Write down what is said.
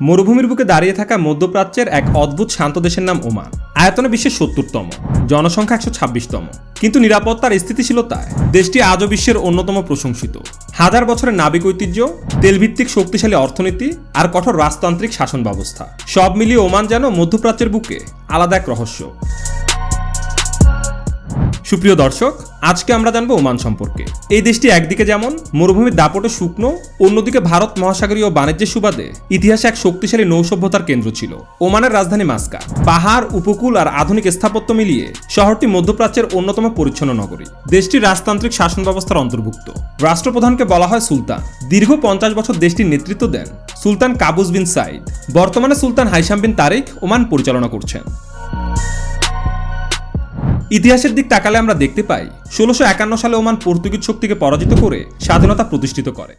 মরুভূমির বুকে দাঁড়িয়ে থাকা মধ্যপ্রাচ্যের এক অদ্ভুত শান্ত দেশের নাম ওমান। আয়তনে বিশ্বের সত্তরতম, জনসংখ্যা একশো ছাব্বিশতম। কিন্তু নিরাপত্তার স্থিতিশীলতায় দেশটি আজও বিশ্বের অন্যতম প্রশংসিত। হাজার বছরের নাবিক ঐতিহ্য, তেলভিত্তিক শক্তিশালী অর্থনীতি আর কঠোর রাজতান্ত্রিক শাসন ব্যবস্থা সব মিলিয়ে ওমান যেন মধ্যপ্রাচ্যের বুকে আলাদা এক রহস্য। সুপ্রিয় দর্শক, আজকে আমরা জানব ওমান সম্পর্কে। এই দেশটি একদিকে যেমন মরুভূমির দাপটে শুকনো, অন্যদিকে ভারত মহাসাগরীয় বাণিজ্যের সুবাদে ইতিহাসে এক শক্তিশালী নৌসভ্যতার কেন্দ্র ছিল। ওমানের রাজধানী মাস্কা, পাহাড়, উপকূল আর আধুনিক স্থাপত্য মিলিয়ে শহরটি মধ্যপ্রাচ্যের অন্যতম পরিচ্ছন্ন নগরী। দেশটির রাজতান্ত্রিক শাসন ব্যবস্থার অন্তর্ভুক্ত। রাষ্ট্রপ্রধানকে বলা হয় সুলতান। দীর্ঘ পঞ্চাশ বছর দেশটির নেতৃত্ব দেন সুলতান কাবুস বিন সাইদ বর্তমানে সুলতান হাইসাম বিন তারিক ওমান পরিচালনা করছেন। ইতিহাসের দিক তাকালে আমরা দেখতে পাই, ষোলোশো সালে ওমান পর্তুগিজ শক্তিকে পরাজিত করে স্বাধীনতা প্রতিষ্ঠিত করে।